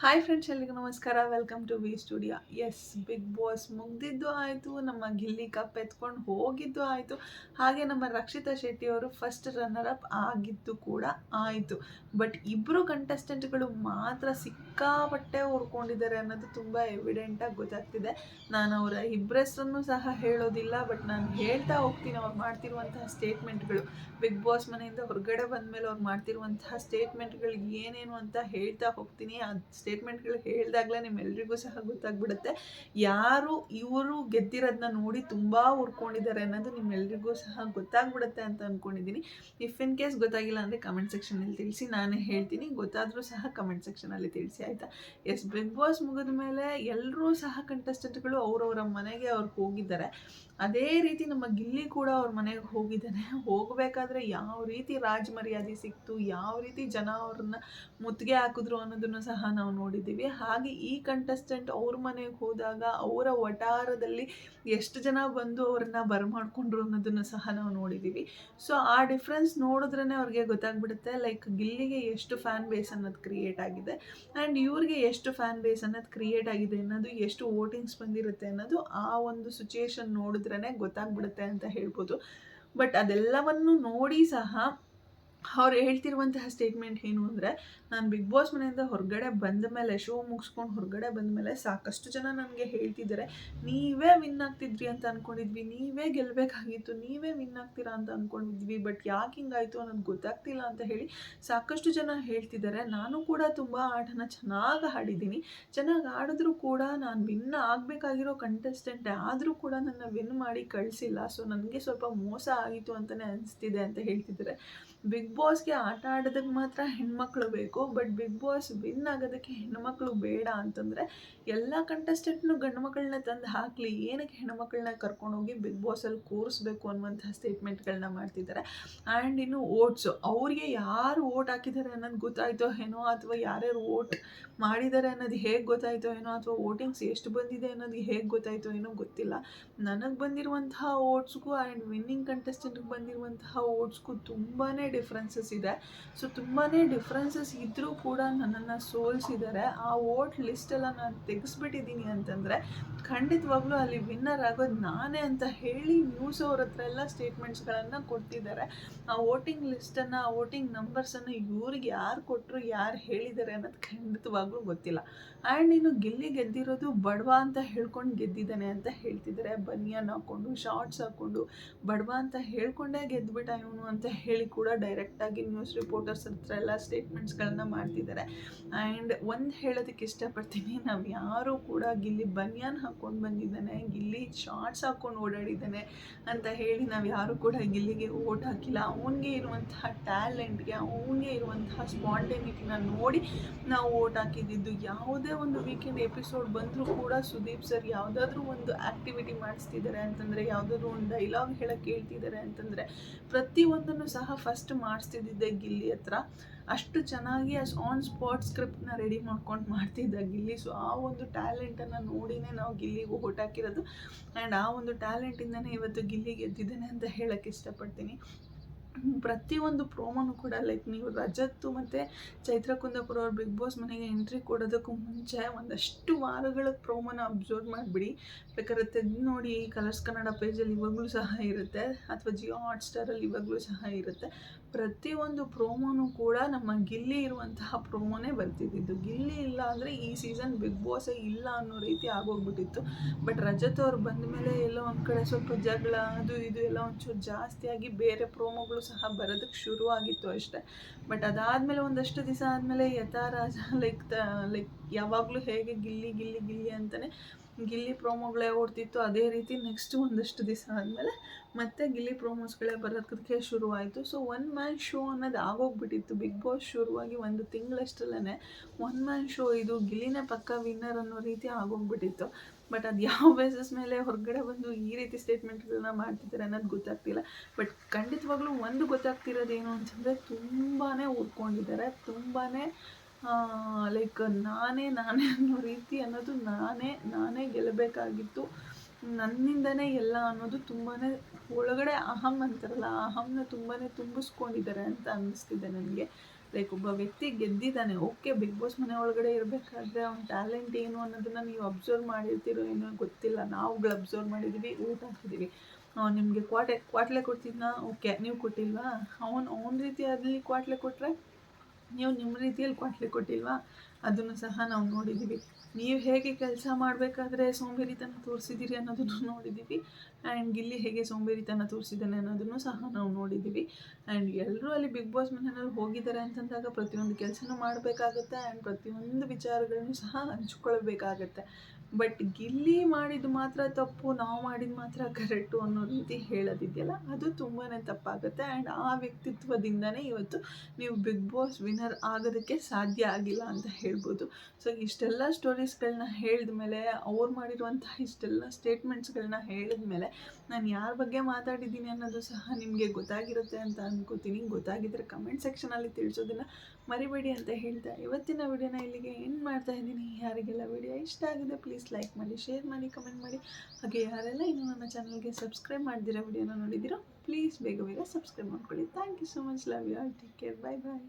Hi friends ಎಲ್ರಿಗೂ ನಮಸ್ಕಾರ. Welcome to V studio yes Bigg Boss ಮುಗ್ದಿದ್ದು ಆಯಿತು. ನಮ್ಮ ಗಿಲ್ಲಿ ಕಪ್ ಎತ್ಕೊಂಡು ಹೋಗಿದ್ದು ಆಯಿತು. ಹಾಗೆ ನಮ್ಮ ರಕ್ಷಿತಾ ಶೆಟ್ಟಿ ಅವರು ಫಸ್ಟ್ ರನ್ನರ್ ಅಪ್ ಆಗಿದ್ದು ಕೂಡ ಆಯಿತು. ಬಟ್ ಇಬ್ಬರು ಕಂಟೆಸ್ಟೆಂಟ್ಗಳು ಮಾತ್ರ ಸಿಕ್ಕಾಪಟ್ಟೆ ಹೊರ್ಕೊಂಡಿದ್ದಾರೆ ಅನ್ನೋದು ತುಂಬ ಎವಿಡೆಂಟಾಗಿ ಗೊತ್ತಾಗ್ತಿದೆ. ನಾನು ಅವರ ಇಬ್ಬರ ಸಹ ಹೇಳೋದಿಲ್ಲ ಬಟ್ ನಾನು ಹೇಳ್ತಾ ಹೋಗ್ತೀನಿ ಅವ್ರು ಮಾಡ್ತಿರುವಂತಹ ಸ್ಟೇಟ್ಮೆಂಟ್ಗಳು ಬಿಗ್ ಬಾಸ್ ಮನೆಯಿಂದ ಹೊರಗಡೆ ಬಂದಮೇಲೆ ಅವ್ರು ಮಾಡ್ತಿರುವಂತಹ ಸ್ಟೇಟ್ಮೆಂಟ್ಗಳು ಏನೇನು ಅಂತ ಹೇಳ್ತಾ ಹೋಗ್ತೀನಿ. ಆ ಸ್ಟೇಟ್ಮೆಂಟ್ಗಳು ಹೇಳಿದಾಗಲೇ ನಿಮ್ಮೆಲ್ರಿಗೂ ಸಹ ಗೊತ್ತಾಗ್ಬಿಡುತ್ತೆ. ಯಾರು ಇವರು ಗೆದ್ದಿರೋದನ್ನ ನೋಡಿ ತುಂಬ ಉರ್ಕೊಂಡಿದ್ದಾರೆ ಅನ್ನೋದು ನಿಮ್ಮೆಲ್ರಿಗೂ ಸಹ ಗೊತ್ತಾಗ್ಬಿಡುತ್ತೆ ಅಂತ ಅಂದ್ಕೊಂಡಿದ್ದೀನಿ ಇಫ್ ಇನ್ ಕೇಸ್ ಗೊತ್ತಾಗಿಲ್ಲ ಅಂದರೆ ಕಮೆಂಟ್ ಸೆಕ್ಷನಲ್ಲಿ ತಿಳಿಸಿ, ನಾನೇ ಹೇಳ್ತೀನಿ. ಗೊತ್ತಾದರೂ ಸಹ ಕಮೆಂಟ್ ಸೆಕ್ಷನಲ್ಲಿ ತಿಳಿಸಿ, ಆಯಿತಾ? ಎಸ್ ಬಿಗ್ ಬಾಸ್ ಮುಗಿದ ಮೇಲೆ ಎಲ್ಲರೂ ಸಹ ಕಂಟೆಸ್ಟೆಂಟ್ಗಳು ಅವರವರ ಮನೆಗೆ ಅವ್ರು ಹೋಗಿದ್ದಾರೆ. ಅದೇ ರೀತಿ ನಮ್ಮ ಗಿಲ್ಲಿ ಕೂಡ ಅವ್ರ ಮನೆಗೆ ಹೋಗಿದ್ದಾನೆ. ಹೋಗಬೇಕಾದ್ರೆ ಯಾವ ರೀತಿ ರಾಜ್ ಮರ್ಯಾದೆ ಸಿಕ್ತು, ಯಾವ ರೀತಿ ಜನ ಅವ್ರನ್ನ ಮುತ್ತಿಗೆ ಹಾಕಿದ್ರು ಅನ್ನೋದನ್ನು ಸಹ ನಾವು ನೋಡಿದ್ದೀವಿ. ಹಾಗೆ ಈ ಕಂಟೆಸ್ಟೆಂಟ್ ಅವ್ರ ಮನೆಗೆ ಹೋದಾಗ ಅವರ ವಟಾರದಲ್ಲಿ ಎಷ್ಟು ಜನ ಬಂದು ಅವ್ರನ್ನ ಬರಮಾಡ್ಕೊಂಡ್ರು ಅನ್ನೋದನ್ನು ಸಹ ನಾವು ನೋಡಿದ್ದೀವಿ. ಸೊ ಆ ಡಿಫ್ರೆನ್ಸ್ ನೋಡಿದ್ರೇ ಅವ್ರಿಗೆ ಗೊತ್ತಾಗ್ಬಿಡುತ್ತೆ ಲೈಕ್ ಗಿಲ್ಲಿಗೆ ಎಷ್ಟು ಫ್ಯಾನ್ ಬೇಸ್ ಅನ್ನೋದು ಕ್ರಿಯೇಟ್ ಆಗಿದೆ ಆ್ಯಂಡ್ ಇವ್ರಿಗೆ ಎಷ್ಟು ಫ್ಯಾನ್ ಬೇಸ್ ಅನ್ನೋದು ಕ್ರಿಯೇಟ್ ಆಗಿದೆ ಅನ್ನೋದು, ಎಷ್ಟು ವೋಟಿಂಗ್ಸ್ ಬಂದಿರುತ್ತೆ ಅನ್ನೋದು ಆ ಒಂದು ಸಿಚುಯೇಷನ್ ನೋಡಿದ್ರೇ ಗೊತ್ತಾಗ್ಬಿಡುತ್ತೆ ಅಂತ ಹೇಳ್ಬೋದು. ಬಟ್ ಅದೆಲ್ಲವನ್ನು ನೋಡಿ ಸಹ ಅವ್ರು ಹೇಳ್ತಿರುವಂತಹ ಸ್ಟೇಟ್ಮೆಂಟ್ ಏನು ಅಂದರೆ, ನಾನು ಬಿಗ್ ಬಾಸ್ ಮನೆಯಿಂದ ಹೊರಗಡೆ ಬಂದ ಮೇಲೆ ಶೋ ಮುಗಿಸ್ಕೊಂಡು ಹೊರಗಡೆ ಬಂದ ಮೇಲೆ ಸಾಕಷ್ಟು ಜನ ನನಗೆ ಹೇಳ್ತಿದ್ದಾರೆ, ನೀವೇ ವಿನ್ ಆಗ್ತಿದ್ರಿ ಅಂತ ಅಂದ್ಕೊಂಡಿದ್ವಿ ನೀವೇ ಗೆಲ್ಲಬೇಕಾಗಿತ್ತು ನೀವೇ ವಿನ್ ಆಗ್ತೀರಾ ಅಂತ ಅಂದ್ಕೊಂಡಿದ್ವಿ ಬಟ್ ಯಾಕೆ ಹಿಂಗಾಯಿತು ಅನ್ನೋದು ಗೊತ್ತಾಗ್ತಿಲ್ಲ ಅಂತ ಹೇಳಿ ಸಾಕಷ್ಟು ಜನ ಹೇಳ್ತಿದ್ದಾರೆ. ನಾನು ಕೂಡ ತುಂಬ ಆಟನ ಚೆನ್ನಾಗಿ ಆಡಿದ್ದೀನಿ. ಚೆನ್ನಾಗಿ ಆಡಿದ್ರೂ ಕೂಡ ನಾನು ವಿನ್ ಆಗಬೇಕಾಗಿರೋ ಕಂಟೆಸ್ಟೆಂಟ್ ಆದರೂ ಕೂಡ ನನ್ನ ವಿನ್ ಮಾಡಿ ಕಳಿಸಿಲ್ಲ ಸೊ ನನಗೆ ಸ್ವಲ್ಪ ಮೋಸ ಆಗಿತ್ತು ಅಂತಲೇ ಅನಿಸ್ತಿದೆ ಅಂತ ಹೇಳ್ತಿದ್ದಾರೆ. ಬಿಗ್ ಬಾಸ್ಗೆ ಆಟ ಆಡೋದಕ್ಕೆ ಮಾತ್ರ ಹೆಣ್ಮಕ್ಳು ಬೇಕು ಬಟ್ ಬಿಗ್ ಬಾಸ್ ವಿನ್ ಆಗೋದಕ್ಕೆ ಹೆಣ್ಮಕ್ಳು ಬೇಡ ಅಂತಂದರೆ ಎಲ್ಲ ಕಂಟೆಸ್ಟೆಂಟ್ನು ಗಂಡು ಮಕ್ಕಳನ್ನ ತಂದು ಹಾಕಲಿ. ಏನಕ್ಕೆ ಹೆಣ್ಮಕ್ಳನ್ನ ಕರ್ಕೊಂಡೋಗಿ ಬಿಗ್ ಬಾಸಲ್ಲಿ ಕೂರಿಸ್ಬೇಕು ಅನ್ನುವಂಥ ಸ್ಟೇಟ್ಮೆಂಟ್ಗಳನ್ನ ಮಾಡ್ತಿದ್ದಾರೆ. ಆ್ಯಂಡ್ ಇನ್ನು ಓಟ್ಸು ಅವ್ರಿಗೆ ಯಾರು ಓಟ್ ಹಾಕಿದ್ದಾರೆ ಅನ್ನೋದು ಗೊತ್ತಾಯ್ತೋ ಏನೋ ಅಥವಾ ಯಾರ್ಯಾರು ಓಟ್ ಮಾಡಿದ್ದಾರೆ ಅನ್ನೋದು ಹೇಗೆ ಗೊತ್ತಾಯ್ತೋ ಏನೋ ಅಥವಾ ವೋಟಿಂಗ್ಸ್ ಎಷ್ಟು ಬಂದಿದೆ ಅನ್ನೋದು ಹೇಗೆ ಗೊತ್ತಾಯ್ತೋ ಏನೋ ಗೊತ್ತಿಲ್ಲ. ನನಗೆ ಬಂದಿರುವಂತಹ ಓಟ್ಸ್ಗೂ ಆ್ಯಂಡ್ ವಿನ್ನಿಂಗ್ ಕಂಟೆಸ್ಟೆಂಟ್ಗೆ ಬಂದಿರುವಂತಹ ಓಟ್ಸ್ಗೂ ತುಂಬಾ ಡಿಫ್ರೆನ್ಸಸ್ ಇದೆ. ಸೊ ತುಂಬಾ ಡಿಫ್ರೆನ್ಸಸ್ ಇದ್ದರೂ ಕೂಡ ನನ್ನನ್ನು ಸೋಲಿಸಿದ್ದಾರೆ ಆ ಓಟ್ ಲಿಸ್ಟೆಲ್ಲ ನಾನು ತೆಗೆಸ್ಬಿಟ್ಟಿದ್ದೀನಿ ಅಂತಂದರೆ, ಖಂಡಿತವಾಗ್ಲೂ ಅಲ್ಲಿ ವಿನ್ನರ್ ಆಗೋದು ನಾನೇ ಅಂತ ಹೇಳಿ ನ್ಯೂಸ್ ಅವ್ರ ಹತ್ರ ಎಲ್ಲ ಸ್ಟೇಟ್ಮೆಂಟ್ಸ್ಗಳನ್ನು ಕೊಡ್ತಿದ್ದಾರೆ ಆ ವೋಟಿಂಗ್ ಲಿಸ್ಟನ್ನು ಆ ವೋಟಿಂಗ್ ನಂಬರ್ಸನ್ನು ಇವ್ರಿಗೆ ಯಾರು ಕೊಟ್ಟರು ಯಾರು ಹೇಳಿದ್ದಾರೆ ಅನ್ನೋದು ಖಂಡಿತವಾಗ್ಲೂ ಗೊತ್ತಿಲ್ಲ. ಆ್ಯಂಡ್ ಇನ್ನು ಗೆಲ್ಲಿ ಗೆದ್ದಿರೋದು ಬಡವ ಅಂತ ಹೇಳ್ಕೊಂಡು ಗೆದ್ದಿದ್ದಾನೆ ಅಂತ ಹೇಳ್ತಿದ್ದಾರೆ ಬನಿಯನ್ ಹಾಕ್ಕೊಂಡು ಶಾರ್ಟ್ಸ್ ಹಾಕ್ಕೊಂಡು ಬಡವ ಅಂತ ಹೇಳ್ಕೊಂಡೇ ಗೆದ್ದುಬಿಟ್ಟ ಇವನು ಅಂತ ಹೇಳಿ ಕೂಡ ಡೈರೆಕ್ಟಾಗಿ ನ್ಯೂಸ್ ರಿಪೋರ್ಟರ್ಸ್ ಹತ್ರ ಎಲ್ಲ ಸ್ಟೇಟ್ಮೆಂಟ್ಸ್ಗಳನ್ನ ಮಾಡ್ತಿದ್ದಾರೆ ಆ್ಯಂಡ್ ಒಂದು ಹೇಳೋದಕ್ಕೆ ಇಷ್ಟಪಡ್ತೀನಿ, ನಾವು ಯಾರೂ ಕೂಡ ಗಿಲ್ಲಿ ಬನಿಯನ್ ಹಾಕ್ಕೊಂಡು ಬಂದಿದ್ದಾನೆ, ಗಿಲ್ಲಿ ಶಾರ್ಟ್ಸ್ ಹಾಕ್ಕೊಂಡು ಓಡಾಡಿದ್ದಾನೆ ಅಂತ ಹೇಳಿ ನಾವು ಯಾರು ಕೂಡ ಗಿಲ್ಲಿಗೆ ಓಟ್ ಹಾಕಿಲ್ಲ. ಅವನಿಗೆ ಇರುವಂತಹ ಟ್ಯಾಲೆಂಟ್ಗೆ ಅವನಿಗೆ ಇರುವಂತಹ ಸ್ಪಾಂಟೇನಿಟಿನ ನೋಡಿ ನಾವು ಓಟ್ ಹಾಕಿದ್ದು ಯಾವುದೇ ಒಂದು ವೀಕೆಂಡ್ ಎಪಿಸೋಡ್ ಬಂದರೂ ಕೂಡ ಸುದೀಪ್ ಸರ್ ಯಾವುದಾದ್ರೂ ಒಂದು ಆಕ್ಟಿವಿಟಿ ಮಾಡಿಸ್ತಿದ್ದಾರೆ ಅಂತಂದರೆ, ಯಾವುದಾದ್ರೂ ಒಂದು ಡೈಲಾಗ್ ಹೇಳಕ್ಕೆ ಹೇಳ್ತಿದ್ದಾರೆ ಅಂತಂದರೆ, ಪ್ರತಿಯೊಂದನ್ನು ಸಹ ಫಸ್ಟ್ ಮಾಡಿಸ್ತಿದ್ದಿದ್ದೆ ಗಿಲ್ಲಿ ಹತ್ರ. ಅಷ್ಟು ಚೆನ್ನಾಗಿ ಆನ್ ಸ್ಪಾಟ್ ಸ್ಕ್ರಿಪ್ಟ್ನ ರೆಡಿ ಮಾಡ್ಕೊಂಡು ಮಾಡ್ತಿದ್ದ ಗಿಲ್ಲಿ. ಸೊ ಆ ಒಂದು ಟ್ಯಾಲೆಂಟನ್ನು ನೋಡಿನೇ ನಾವು ಗಿಲ್ಲಿಗೂ ಹಾಕಿರೋದು. ಆ್ಯಂಡ್ ಆ ಒಂದು ಟ್ಯಾಲೆಂಟಿಂದನೇ ಇವತ್ತು ಗಿಲ್ಲಿಗೆ ಗೆದ್ದಿದ್ದೇನೆ ಅಂತ ಹೇಳೋಕ್ಕೆ ಇಷ್ಟಪಡ್ತೀನಿ. ಪ್ರತಿಯೊಂದು ಪ್ರೋಮೋನು ಕೂಡ ಲೈಕ್ ನೀವು ರಜತ್ತು ಮತ್ತು ಚೈತ್ರ ಕುಂದಾಪುರ ಅವ್ರ ಬಿಗ್ ಬಾಸ್ ಮನೆಗೆ ಎಂಟ್ರಿ ಕೊಡೋದಕ್ಕೂ ಮುಂಚೆ ಒಂದಷ್ಟು ವಾರಗಳ ಪ್ರೋಮೋನ ಅಬ್ಸರ್ವ್ ಮಾಡಿಬಿಡಿ. ಬೇಕಾದ್ರೆ ತೆಗೆದು ನೋಡಿ ಕಲರ್ಸ್ ಕನ್ನಡ ಪೇಜಲ್ಲಿ ಇವಾಗಲೂ ಸಹ ಇರುತ್ತೆ. ಅಥವಾ ಜಿಯೋ ಹಾಟ್ಸ್ಟಾರಲ್ಲಿ ಇವಾಗಲೂ ಸಹ ಇರುತ್ತೆ. ಪ್ರತಿಯೊಂದು ಪ್ರೋಮೋನು ಕೂಡ ನಮ್ಮ ಗಿಲ್ಲಿ ಇರುವಂತಹ ಪ್ರೋಮೋನೇ ಬರ್ತಿದ್ದಿದ್ದು. ಗಿಲ್ಲಿ ಇಲ್ಲ ಅಂದರೆ ಈ ಸೀಸನ್ ಬಿಗ್ ಬಾಸೇ ಇಲ್ಲ ಅನ್ನೋ ರೀತಿ ಆಗೋಗ್ಬಿಟ್ಟಿತ್ತು. ಬಟ್ ರಜತ್ ಅವ್ರು ಬಂದ ಮೇಲೆ ಎಲ್ಲೋ ಒಂದು ಕಡೆ ಸ್ವಲ್ಪ ಜಗಳ, ಅದು ಇದು ಎಲ್ಲ ಒಂಚೂರು ಜಾಸ್ತಿಯಾಗಿ ಬೇರೆ ಪ್ರೋಮೋಗಳು ಸಹ ಬರೋದಕ್ಕೆ ಶುರು ಆಗಿತ್ತು ಅಷ್ಟೇ. ಬಟ್ ಅದಾದಮೇಲೆ ಒಂದಷ್ಟು ದಿವಸ ಆದಮೇಲೆ ಯಥಾರಾಜ ಲೈಕ್ ತ ಲೈಕ್ ಯಾವಾಗಲೂ ಹೇಗೆ ಗಿಲ್ಲಿ ಗಿಲ್ಲಿ ಗಿಲ್ಲಿ ಅಂತಲೇ ಗಿಲ್ಲಿ ಪ್ರೋಮೋಗಳೇ ಓಡ್ತಿತ್ತು, ಅದೇ ರೀತಿ ನೆಕ್ಸ್ಟ್ ಒಂದಷ್ಟು ದಿವಸ ಆದಮೇಲೆ ಮತ್ತೆ ಗಿಲ್ಲಿ ಪ್ರೋಮೋಸ್ಗಳೇ ಬರೋದಕ್ಕೆ ಶುರುವಾಯಿತು. ಸೊ ಒನ್ ಮ್ಯಾನ್ ಶೋ ಅನ್ನೋದು ಆಗೋಗ್ಬಿಟ್ಟಿತ್ತು. ಬಿಗ್ ಬಾಸ್ ಶುರುವಾಗಿ ಒಂದು ತಿಂಗಳಷ್ಟರಲ್ಲೇ ಒನ್ ಮ್ಯಾನ್ ಶೋ ಇದು ಗಿಲ್ಲಿನೇ ಪಕ್ಕ ವಿನ್ನರ್ ಅನ್ನೋ ರೀತಿ ಆಗೋಗ್ಬಿಟ್ಟಿತ್ತು. ಬಟ್ ಅದು ಯಾವ ಬೇಸಸ್ ಮೇಲೆ ಹೊರಗಡೆ ಬಂದು ಈ ರೀತಿ ಸ್ಟೇಟ್ಮೆಂಟ್ಗಳನ್ನ ಮಾಡ್ತಿದ್ದಾರೆ ಅನ್ನೋದು ಗೊತ್ತಾಗ್ತಿಲ್ಲ. ಬಟ್ ಖಂಡಿತವಾಗ್ಲೂ ಒಂದು ಗೊತ್ತಾಗ್ತಿರೋದೇನು ಅಂತಂದರೆ ತುಂಬಾ ಉರ್ಕೊಂಡಿದ್ದಾರೆ ತುಂಬಾ ಲೈಕ್ ನಾನೇ ನಾನೇ ಅನ್ನೋ ರೀತಿ ಅನ್ನೋದು ನಾನೇ ನಾನೇ ಗೆಲ್ಲಬೇಕಾಗಿತ್ತು. ನನ್ನಿಂದನೇ ಎಲ್ಲ ಅನ್ನೋದು ತುಂಬಾ ಒಳಗಡೆ ಅಹಂ ಅಂತಾರಲ್ಲ ಆ ಅಹಂನ ತುಂಬಾ ತುಂಬಿಸ್ಕೊಂಡಿದ್ದಾರೆ ಅಂತ ಅನ್ನಿಸ್ತಿದೆ ನನಗೆ. ಲೈಕ್ ಒಬ್ಬ ವ್ಯಕ್ತಿ ಗೆದ್ದಿದ್ದಾನೆ ಓಕೆ ಬಿಗ್ ಬಾಸ್ ಮನೆ ಒಳಗಡೆ ಇರಬೇಕಾದ್ರೆ ಅವ್ನ ಟ್ಯಾಲೆಂಟ್ ಏನು ಅನ್ನೋದನ್ನು ನೀವು ಅಬ್ಸರ್ವ್ ಮಾಡಿರ್ತೀರೋ ಏನೋ ಗೊತ್ತಿಲ್ಲ. ನಾವುಗಳು ಅಬ್ಸರ್ವ್ ಮಾಡಿದ್ದೀವಿ ಊಟ ಹಾಕಿದ್ದೀವಿ ನಿಮಗೆ ಕ್ವಾಟೆ, ಕ್ವಾಟ್ಲೆ ಕೊಡ್ತಿದ್ನಾ? ಓಕೆ ನೀವು ಕೊಟ್ಟಿಲ್ವಾ? ಅವನು, ಅವನ ರೀತಿಯಲ್ಲಿ ಕ್ವಾಟ್ಲೆ ಕೊಟ್ಟರೆ ನೀವು ನಿಮ್ಮ ರೀತಿಯಲ್ಲಿ ಕ್ವಾಟ್ಲೆ ಕೊಟ್ಟಿಲ್ವಾ? ಅದನ್ನು ಸಹ ನಾವು ನೋಡಿದ್ದೀವಿ. ನೀವು ಹೇಗೆ ಕೆಲಸ ಮಾಡಬೇಕಾದ್ರೆ ಸೋಂಬೇರಿತನ ತೋರಿಸಿದ್ದೀರಿ ಅನ್ನೋದನ್ನು ನೋಡಿದ್ದೀವಿ. ಆ್ಯಂಡ್ ಗಿಲ್ಲಿ ಹೇಗೆ ಸೋಂಬೇರಿತನ ತೋರಿಸಿದ್ದಾನೆ ಅನ್ನೋದನ್ನು ಸಹ ನಾವು ನೋಡಿದ್ದೀವಿ. ಆ್ಯಂಡ್ ಎಲ್ಲರೂ ಅಲ್ಲಿ ಬಿಗ್ ಬಾಸ್ ಮನೆಯಲ್ಲಿ ಹೋಗಿದ್ದಾರೆ ಅಂತಂದಾಗ ಪ್ರತಿಯೊಂದು ಕೆಲಸನೂ ಮಾಡಬೇಕಾಗತ್ತೆ. ಆ್ಯಂಡ್ ಪ್ರತಿಯೊಂದು ವಿಚಾರಗಳನ್ನು ಸಹ ಹಂಚ್ಕೊಳ್ಬೇಕಾಗತ್ತೆ ಬಟ್ ಗಿಲ್ಲಿ ಮಾಡಿದ್ದು ಮಾತ್ರ ತಪ್ಪು ನಾವು ಮಾಡಿದ ಮಾತ್ರ ಕರೆಕ್ಟು ಅನ್ನೋ ರೀತಿ ಹೇಳೋದಿದೆಯಲ್ಲ? ಅದು ತುಂಬಾ ತಪ್ಪಾಗುತ್ತೆ. ಆ್ಯಂಡ್ ಆ ವ್ಯಕ್ತಿತ್ವದಿಂದನೇ ಇವತ್ತು ನೀವು ಬಿಗ್ ಬಾಸ್ ವಿನ್ನರ್ ಆಗೋದಕ್ಕೆ ಸಾಧ್ಯ ಆಗಿಲ್ಲ ಅಂತ ಹೇಳ್ಬೋದು. ಸೊ ಇಷ್ಟೆಲ್ಲ ಸ್ಟೋರೀಸ್ಗಳನ್ನ ಹೇಳಿದ ಮೇಲೆ ಅವ್ರು ಮಾಡಿರುವಂಥ ಇಷ್ಟೆಲ್ಲ ಸ್ಟೇಟ್ಮೆಂಟ್ಸ್ಗಳನ್ನ ಹೇಳಿದ ಮೇಲೆ ನಾನು ಯಾರ ಬಗ್ಗೆ ಮಾತಾಡಿದ್ದೀನಿ ಅನ್ನೋದು ಸಹ ನಿಮಗೆ ಗೊತ್ತಾಗಿರುತ್ತೆ ಅಂತ ಅನ್ಕೋತೀನಿ. ಗೊತ್ತಾಗಿದ್ದರೆ ಕಮೆಂಟ್ ಸೆಕ್ಷನಲ್ಲಿ ತಿಳಿಸೋದನ್ನು ಮರಿಬೇಡಿ ಅಂತ ಹೇಳ್ತಾ ಇವತ್ತಿನ ವಿಡಿಯೋನ ಇಲ್ಲಿಗೆ ಏನು ಮಾಡ್ತಾ ಇದ್ದೀನಿ. ಯಾರಿಗೆಲ್ಲ ವಿಡಿಯೋ ಇಷ್ಟ ಆಗಿದೆ ಪ್ಲೀಸ್ ಲೈಕ್ ಮಾಡಿ ಶೇರ್ ಮಾಡಿ ಕಮೆಂಟ್ ಮಾಡಿ. ಹಾಗೆ ಯಾರೆಲ್ಲ ಇನ್ನೂ ನನ್ನ ಚಾನಲ್ಗೆ ಸಬ್ಸ್ಕ್ರೈಬ್ ಮಾಡ್ದಿರೋ ವಿಡಿಯೋನ ನೋಡಿದ್ದೀರೋ ಪ್ಲೀಸ್ ಬೇಗ ಬೇಗ ಸಬ್ಸ್ಕ್ರೈಬ್ ಮಾಡ್ಕೊಳ್ಳಿ. Thank you so much love you all take care bye bye